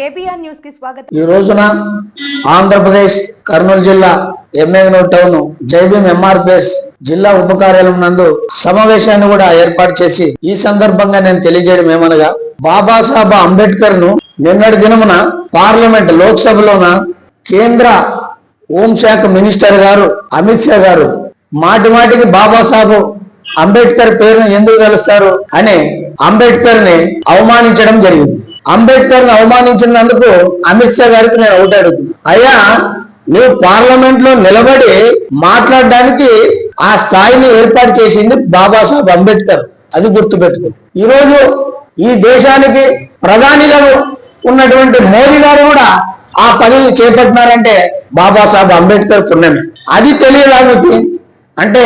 KBR న్యూస్కి స్వాగతం. ఈ రోజున ఆంధ్రప్రదేశ్ కర్నూలు జిల్లా ఎంఏగనూర్ టౌన్ జైబీం ఎంఆర్పిఎస్ జిల్లా ఉప కార్యాలయం నందు సమావేశాన్ని కూడా ఏర్పాటు చేసి ఈ సందర్భంగా నేను తెలియజేయడం ఏమనగా బాబాసాహెబ్ అంబేద్కర్ను నిన్నటి దినమున పార్లమెంట్ లోక్సభలోన కేంద్ర హోంశాఖ మినిస్టర్ గారు అమిత్ షా గారు మాటి మాటికి బాబాసాహెబ్ అంబేద్కర్ పేరును ఎందుకు తెలుస్తారు అని అంబేద్కర్ని అవమానించడం జరిగింది. అంబేద్కర్ని అవమానించినందుకు అమిత్ షా గారికి నేను ఒకటి అడుగుతున్నా. అయ్యా నువ్వు పార్లమెంట్లో నిలబడి మాట్లాడడానికి ఆ స్థాయిని ఏర్పాటు చేసింది బాబాసాహెబ్ అంబేద్కర్. అది గుర్తుపెట్టుకో. ఈరోజు ఈ దేశానికి ప్రధానిగా ఉన్నటువంటి మోదీ గారు కూడా ఆ పదవి చేపట్టినారంటే బాబాసాహెబ్ అంబేద్కర్ పుణ్యమే. అది తెలియదా అంటే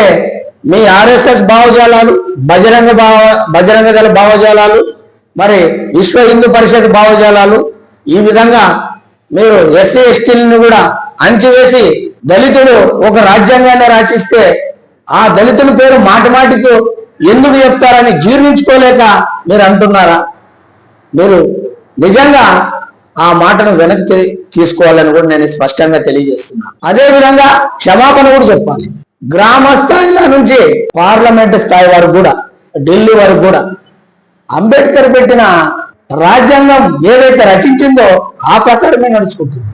మీ ఆర్ఎస్ఎస్ భావజాలాలు బజరంగ భావ బజరంగ దళ భావజాలాలు మరి విశ్వ హిందూ పరిషత్ భావజాలాలు ఈ విధంగా మీరు ఎస్సీ ఎస్టీలను కూడా అంచివేసి దళితుడు ఒక రాజ్యాంగాన్ని రచిస్తే ఆ దళితుల పేరు మాటి మాటికి ఎందుకు చెప్తారని జీర్ణించుకోలేక మీరు అంటున్నారా? మీరు నిజంగా ఆ మాటను వెనక్కి తీసుకోవాలని కూడా నేను స్పష్టంగా తెలియజేస్తున్నాను అదే విధంగా క్షమాపణ కూడా చెప్పాలి. గ్రామ స్థాయిలో నుంచి పార్లమెంట్ స్థాయి వరకు కూడా ఢిల్లీ వరకు కూడా అంబేద్కర్ పెట్టిన రాజ్యాంగం ఏదైతే రచించిందో ఆ ప్రకారమే నడుచుకుంటుంది.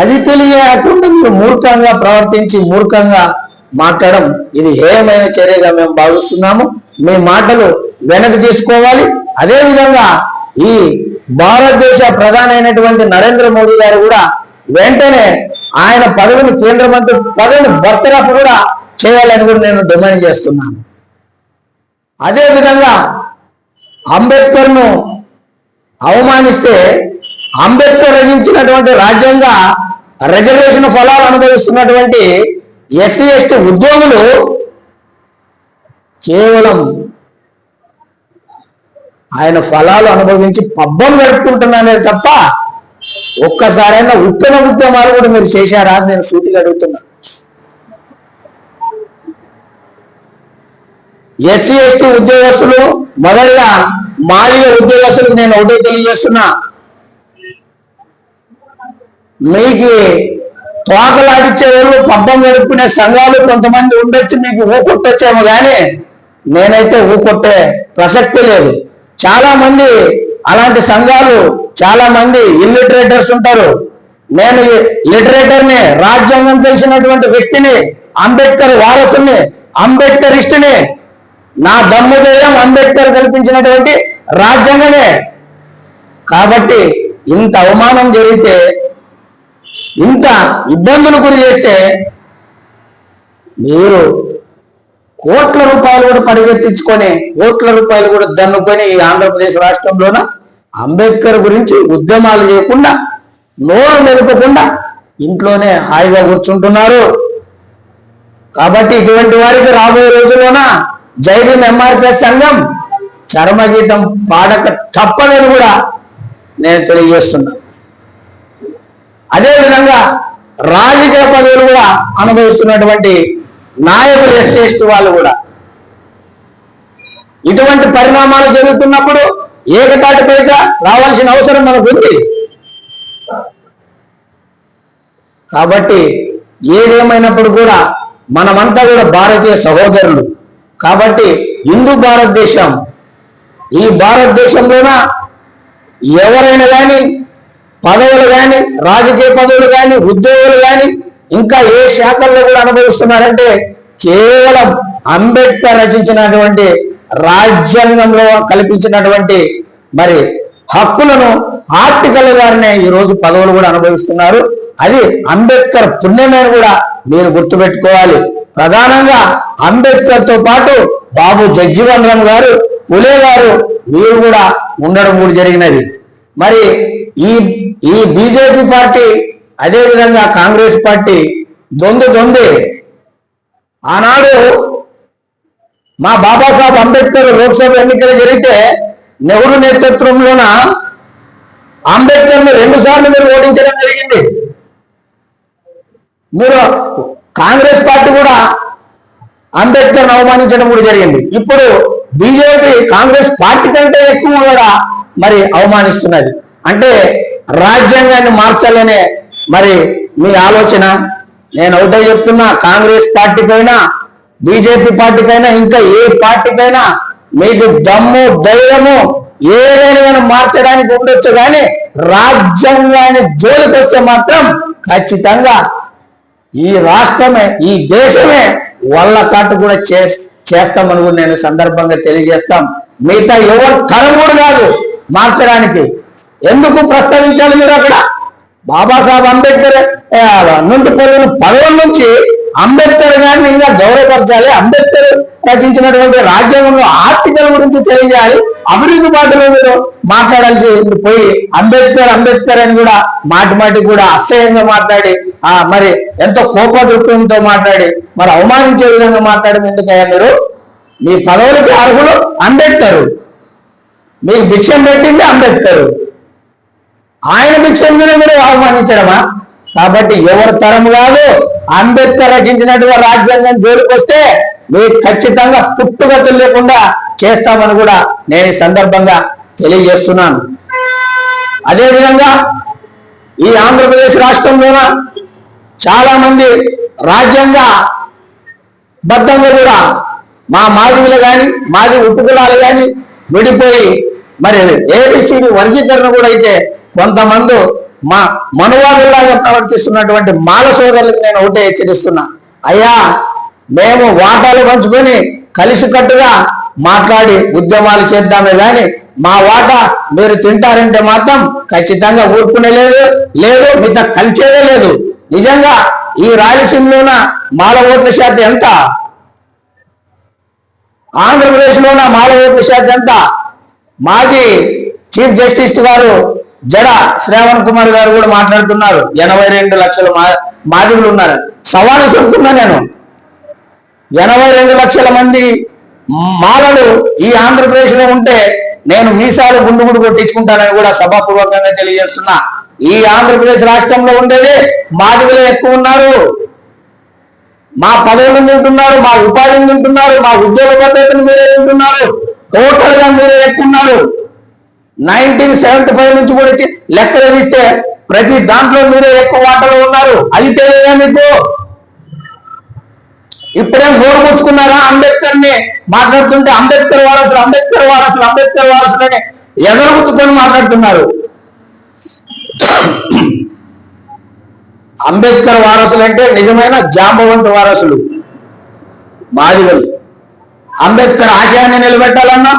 అది తెలియకుండా మీరు మూర్ఖంగా ప్రవర్తించి మూర్ఖంగా మాట్లాడడం ఇది హేయమైన చర్యగా మేము భావిస్తున్నాము. మీ మాటలు వెనక్కి తీసుకోవాలి. అదే విధంగా ఈ భారతదేశ ప్రధాని అయినటువంటి నరేంద్ర మోడీ గారు కూడా వెంటనే ఆయన పదవిని కేంద్ర మంత్రి పదవిని బర్తరఫ్ కూడా చేయాలని కూడా నేను డిమాండ్ చేస్తున్నాను. అదే అంబేద్కర్ను అవమానిస్తే అంబేద్కర్ రచించినటువంటి రాజ్యాంగ రిజర్వేషన్ ఫలాలు అనుభవిస్తున్నటువంటి ఎస్సీ ఎస్టీ ఉద్యోగులు కేవలం ఆయన ఫలాలు అనుభవించి పబ్బం గడుపుకుంటున్నానే తప్ప ఒక్కసారైనా ఉత్తమ ఉద్యమాలు కూడా మీరు చేశారా అని నేను సూటిగా అడుగుతున్నా. ఎస్సీ ఎస్టీ ఉద్యోగస్తులు మొదటిగా మాదిగ ఉద్యోగస్తులకు నేను ఒకటే తెలియజేస్తున్నా. మీకు తోకలాడిచ్చే వాళ్ళు పబ్బం గడుపుకునే సంఘాలు కొంతమంది ఉండొచ్చు మీకు ఊకొట్టొచ్చేమో కానీ నేనైతే ఊకొట్టే ప్రసక్తి లేదు. చాలా మంది అలాంటి సంఘాలు చాలా మంది ఇల్లిటరేటర్స్ ఉంటారు. నేను లిటరేటర్ని రాజ్యాంగం తెలిసినటువంటి వ్యక్తిని అంబేద్కర్ వారసుని అంబేద్కరిస్టుని నా దమ్ముదయం అంబేద్కర్ కల్పించినటువంటి రాజ్యాంగమే కాబట్టి ఇంత అవమానం జరిగితే ఇంత ఇబ్బందులు గురి చేస్తే మీరు కోట్ల రూపాయలు కూడా పరిగెత్తించుకొని కోట్ల రూపాయలు కూడా దన్నుకొని ఈ ఆంధ్రప్రదేశ్ రాష్ట్రంలోన అంబేద్కర్ గురించి ఉద్యమాలు చేయకుండా నోరు నిలుపకుండా ఇంట్లోనే హాయిగా కూర్చుంటున్నారు. కాబట్టి ఇటువంటి వారికి రాబోయే రోజుల్లోన జైబీం ఎంఆర్పిఎస్ సంఘం చర్మగీతం పాడక తప్పదని కూడా నేను తెలియజేస్తున్నా. అదే విధంగా రాజకీయ పదవులు కూడా అనుభవిస్తున్నటువంటి నాయకులు ఎస్సీ వాళ్ళు కూడా. ఇటువంటి పరిణామాలు జరుగుతున్నప్పుడు ఏకతాటిపైగా రావాల్సిన అవసరం మనకు ఉంది. కాబట్టి ఏదేమైనప్పుడు కూడా మనమంతా కూడా భారతీయ సహోదరులు. కాబట్టి హిందూ భారతదేశం ఈ భారతదేశంలోన ఎవరైనా కానీ పదవులు కానీ రాజకీయ పదవులు కానీ ఉద్యోగులు కానీ ఇంకా ఏ శాఖల్లో కూడా అనుభవిస్తున్నారంటే కేవలం అంబేద్కర్ రచించినటువంటి రాజ్యాంగంలో కల్పించినటువంటి మరి హక్కులను ఆర్టికల్ గారినే ఈరోజు పదవులు కూడా అనుభవిస్తున్నారు. అది అంబేద్కర్ పుణ్యమని కూడా మీరు గుర్తుపెట్టుకోవాలి. ప్రధానంగా అంబేద్కర్తో పాటు బాబు జగ్జీవన్ రామ్ గారు పులే గారు వీరు కూడా ఉండడం కూడా జరిగినది. మరి ఈ ఈ బీజేపీ పార్టీ అదే విధంగా కాంగ్రెస్ పార్టీ దొందు దొంది. ఆనాడు మా బాబాసాహెబ్ అంబేద్కర్ లోక్సభ ఎన్నికలు జరిగితే నెహ్రూ నేతృత్వంలోన అంబేద్కర్ను రెండు సార్లు మీరు ఓడించడం జరిగింది. మీరు కాంగ్రెస్ పార్టీ కూడా అంబేద్కర్ అవమానించడం కూడా జరిగింది. ఇప్పుడు బీజేపీ కాంగ్రెస్ పార్టీ కంటే ఎక్కువ కూడా మరి అవమానిస్తున్నది. అంటే రాజ్యాంగాన్ని మార్చాలనే మరి మీ ఆలోచన? నేను ఒకటే చెప్తున్నా కాంగ్రెస్ పార్టీ పైన బీజేపీ పార్టీ పైన ఇంకా ఏ పార్టీ పైన మీకు దమ్ము ధైర్యము ఏదైనా మార్చడానికి ఉండొచ్చు కానీ రాజ్యాంగాన్ని జోలికి వస్తే మాత్రం ఖచ్చితంగా ఈ రాష్ట్రమే ఈ దేశమే వల్ల కాటు కూడా చే చేస్తామని కూడా నేను సందర్భంగా తెలియజేస్తాం. మిగతా ఎవరు తరం కూడా కాదు మార్చడానికి. ఎందుకు ప్రస్తావించాలి మీరు అక్కడ? బాబాసాహెబ్ అంబేద్కర్ నుండి పొందిన పదవుల నుంచి అంబేద్కర్ గారిని ఇంకా గౌరవపరచాలి. అంబేద్కర్ రచించినటువంటి రాజ్యాంగంలో ఆర్టికల్ గురించి తెలియజేయాలి అభివృద్ధి బాటలో మీరు మాట్లాడాల్సి పోయి అంబేద్కర్ అంబేద్కర్ అని కూడా మాటి మాటి కూడా అసహ్యంగా మాట్లాడి ఆ మరి ఎంతో కోపదృక్కంతో మాట్లాడి మరి అవమానించే విధంగా మాట్లాడడం ఎందుకయ్యా మీరు. మీ పదవులకి అర్హులు అంబేద్కర్. మీకు భిక్షం పెట్టింది అంబేద్కర్. ఆయన భిక్షం మీద మీరు అవమానించడమా? కాబట్టి ఎవరి తరం కాదు అంబేద్కర్ రచించినట్టుగా రాజ్యాంగం జోలికొస్తే మీరు మీకు ఖచ్చితంగా పుట్టుగతులు లేకుండా చేస్తామని కూడా నేను ఈ సందర్భంగా తెలియజేస్తున్నాను. అదేవిధంగా ఈ ఆంధ్రప్రదేశ్ రాష్ట్రంలోన చాలా మంది రాజ్యాంగ బద్ధంగా కూడా మా మాదిగులు కానీ మాది ఉట్టుకులాలు కానీ విడిపోయి మరి ఏబిసిడి వర్గీకరణ కూడా అయితే కొంతమంది మా మనువాదుల్లాగా ప్రవర్తిస్తున్నటువంటి మాల సోదరులకు నేను ఒకటే హెచ్చరిస్తున్నా. అయ్యా మేము వాటాలు పంచుకొని కలిసికట్టుగా మాట్లాడి ఉద్యమాలు చేద్దామే కానీ మా వాటా మీరు తింటారంటే మాత్రం ఖచ్చితంగా ఊరుకునే లేదు లేదు మీతో కలిసేదే లేదు. నిజంగా ఈ రాయలసీమలోన మాల ఓట్ల శాతం ఎంత? ఆంధ్రప్రదేశ్లోన మాల ఓట్ల శాతం ఎంత? మాజీ చీఫ్ జస్టిస్ గారు జడ శ్రావణ్ కుమార్ గారు కూడా మాట్లాడుతున్నారు. ఎనభై రెండు లక్షల మా మాదిగులు ఉన్నారు. సవాలు చెబుతున్నా నేను. ఎనభై రెండు లక్షల మంది మాలలు ఈ ఆంధ్రప్రదేశ్లో ఉంటే నేను మీసాలు గుండు గుడు కొట్టించుకుంటానని కూడా సభాపూర్వకంగా తెలియజేస్తున్నా. ఈ ఆంధ్రప్రదేశ్ రాష్ట్రంలో ఉండేది మాదిగులు ఎక్కువ ఉన్నారు. మా పదవులను తింటున్నారు మా ఉపాధిని తింటున్నారు మా ఉద్యోగ భద్రతను మీరే తింటున్నారు టోటల్గా మీరే ఎక్కున్నారు నైన్టీన్ సెవెంటీ ఫైవ్ నుంచి కూడా లెక్కలు ఇస్తే ప్రతి దాంట్లో మీరే ఎక్కువ వాటలో ఉన్నారు. అది తెలియదా మీకు? ఇప్పుడేం నోరు ముచ్చుకున్నారా అంబేద్కర్ని మాట్లాడుతుంటే అంబేద్కర్ వారసులు అంబేద్కర్ వారసులు అంబేద్కర్ వారసులు అని ఎగరగుత్తుకొని మాట్లాడుతున్నారు. అంబేద్కర్ వారసులు అంటే నిజమైన జాంబవంత వారసులు. మాదిగలు. అంబేద్కర్ ఆశయాన్ని నిలబెట్టాలన్నా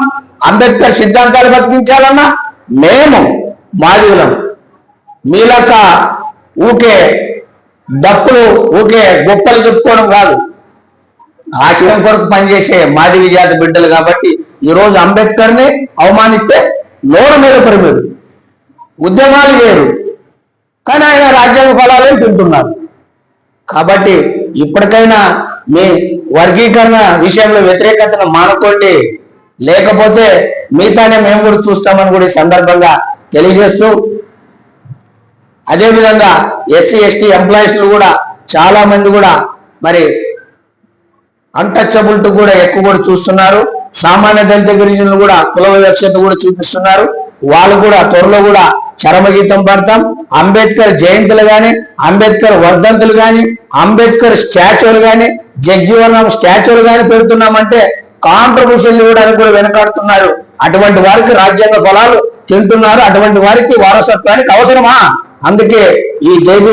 అంబేద్కర్ సిద్ధాంతాలు బతికించాలన్నా మేము మాదిగలం. మీలక ఊకే డప్పులు ఊకే గొప్పలు చెప్పుకోవడం కాదు. ఆశయం కొరకు పనిచేసే మాదిగ జాతి బిడ్డలు కాబట్టి ఈ రోజు అవమానిస్తే నోరు మీద పరిమిరు ఉద్యమాలు లేరు కానీ ఆయన రాజ్యాంగ ఫలాలే తింటున్నారు. కాబట్టి ఇప్పటికైనా మీ వర్గీకరణ విషయంలో వ్యతిరేకతను మానుకోండి. లేకపోతే మిగతానే మేము కూడా చూస్తామని కూడా ఈ సందర్భంగా తెలియజేస్తూ అదేవిధంగా ఎస్సీ ఎస్టీ ఎంప్లాయీస్లు కూడా చాలా మంది కూడా మరి అన్టచబుల్ కూడా ఎక్కువ కూడా చూస్తున్నారు. సామాన్య దళిత గిరిజనులు కూడా కుల వివక్షత కూడా చూపిస్తున్నారు. వాళ్ళు కూడా త్వరలో కూడా చరమగీతం పడతాం. అంబేద్కర్ జయంతులు కానీ అంబేద్కర్ వర్ధంతులు కానీ అంబేద్కర్ స్టాచ్యూలు కానీ జగ్జీవనం స్టాచ్యూలు గాని పెడుతున్నామంటే కాంట్రిబ్యూషన్లు ఇవ్వడానికి కూడా వెనకాడుతున్నారు. అటువంటి వారికి రాజ్యాంగ ఫలాలు తింటున్నారు. అటువంటి వారికి వారసత్వానికి అవసరమా? అందుకే ఈ జైబీ